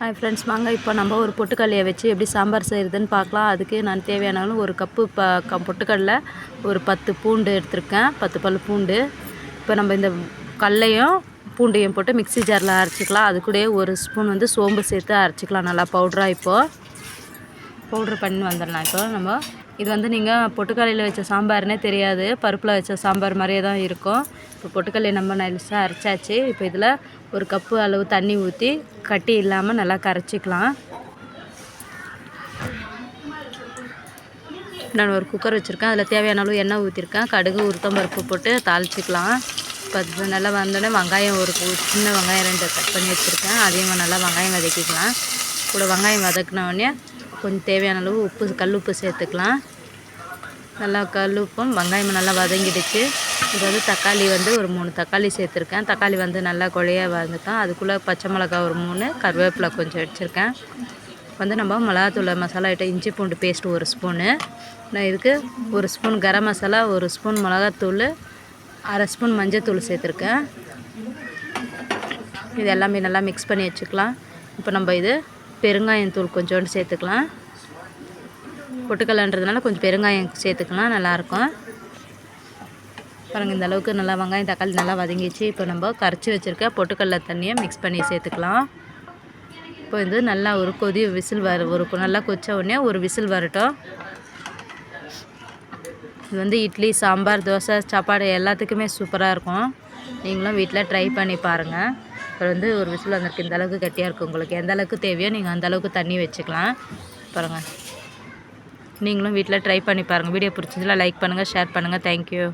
Hi friends வாங்க இப்போ நம்ம ஒரு பொட்டுக்கல்லையை வச்சு எப்படி சாம்பார் செய்கிறதுன்னு பார்க்கலாம். அதுக்கு நான் தேவையானாலும் ஒரு கப்பு ப க பொட்டுக்கடலை ஒரு பத்து பூண்டு எடுத்திருக்கேன். பத்து பல் பூண்டு. இப்போ நம்ம இந்த கல்லையும் பூண்டையும் போட்டு மிக்ஸி ஜாரில் அரைச்சிக்கலாம். அது கூட ஒரு ஸ்பூன் வந்து சோம்பு சேர்த்து அரைச்சிக்கலாம். நல்லா பவுட்ராக இப்போது பவுட்ரு பண்ணி வந்துடலாம் இப்போ நம்ம. இது வந்து நீங்கள் பொட்டுக்கல்லையில் வச்ச சாம்பார்னே தெரியாது. பருப்பில் வச்ச சாம்பார் மாதிரியே தான் இருக்கும். இப்போ பொட்டுக்கல்லையை நம்ம நைஸாக அரைச்சாச்சு. இப்போ இதில் ஒரு கப்பு அளவு தண்ணி ஊற்றி கட்டி இல்லாமல் நல்லா கரைச்சிக்கலாம். நான் ஒரு குக்கர் வச்சுருக்கேன். அதில் தேவையான அளவு எண்ணெய் ஊற்றிருக்கேன். கடுகு உளுத்தம் பருப்பு போட்டு தாளிச்சிக்கலாம். இப்போ அது நல்லா வந்தோடனே வெங்காயம் ஒரு சின்ன வெங்காயம் ரெண்டு கட் பண்ணி வச்சுருக்கேன். அதையும் நல்லா வெங்காயம் வதக்கிக்கலாம். கூட வெங்காயம் வதக்கினோடனே கொஞ்சம் தேவையான அளவு உப்பு கல் உப்பு சேர்த்துக்கலாம். நல்லா கல் உப்பும் வெங்காயம் நல்லா வதங்கிடுச்சு. இது வந்து தக்காளி வந்து ஒரு மூணு தக்காளி சேர்த்துருக்கேன். தக்காளி வந்து நல்லா கொழையாக வதக்கேன் அதுக்குள்ளே பச்சை மிளகா ஒரு மூணு கருவேப்பிலை கொஞ்சம் வச்சுருக்கேன் வந்து நம்ம மிளகாத்தூள் மசாலா ஐட்டம் இஞ்சி பூண்டு பேஸ்ட் ஒரு ஸ்பூனு நான் இதுக்கு ஒரு ஸ்பூன் கரம் மசாலா ஒரு ஸ்பூன் மிளகாத்தூள் அரை ஸ்பூன் மஞ்சத்தூள் சேர்த்துருக்கேன். இது எல்லாமே நல்லா மிக்ஸ் பண்ணி வச்சுக்கலாம். இப்போ நம்ம இது பெருங்காயம் தூள் கொஞ்சோண்டு சேர்த்துக்கலாம். பொட்டுக்கடலைன்றதுனால கொஞ்சம் பெருங்காயம் சேர்த்துக்கலாம். நல்லாயிருக்கும் பாருங்கள் இந்த அளவுக்கு நல்லா வெங்காயம் தக்காளி நல்லா வதங்கிச்சு இப்போ நம்ம கரைச்சி வச்சுருக்க பொட்டுக்கடல தண்ணியை மிக்ஸ் பண்ணி சேர்த்துக்கலாம். இப்போ இது நல்லா ஒரு கொதி விசில் வர ஒரு நல்லா கொச்ச உடனே ஒரு விசில் வரட்டும். இது வந்து இட்லி சாம்பார் தோசை சாப்பாடு எல்லாத்துக்குமே சூப்பராக இருக்கும். நீங்களும் வீட்டில் ட்ரை பண்ணி பாருங்கள் அப்புறம் வந்து ஒரு விசில் வந்திருக்கு இந்த அளவுக்கு கட்டியாக இருக்கும் உங்களுக்கு. எந்த அளவுக்கு தேவையோ நீங்கள் அந்த அளவுக்கு தண்ணி வச்சுக்கலாம். பாருங்கள் நீங்களும் வீட்டில் ட்ரை பண்ணி பாருங்கள் வீடியோ பிடிச்சதுல லைக் பண்ணுங்கள் ஷேர் பண்ணுங்கள் தேங்க்யூ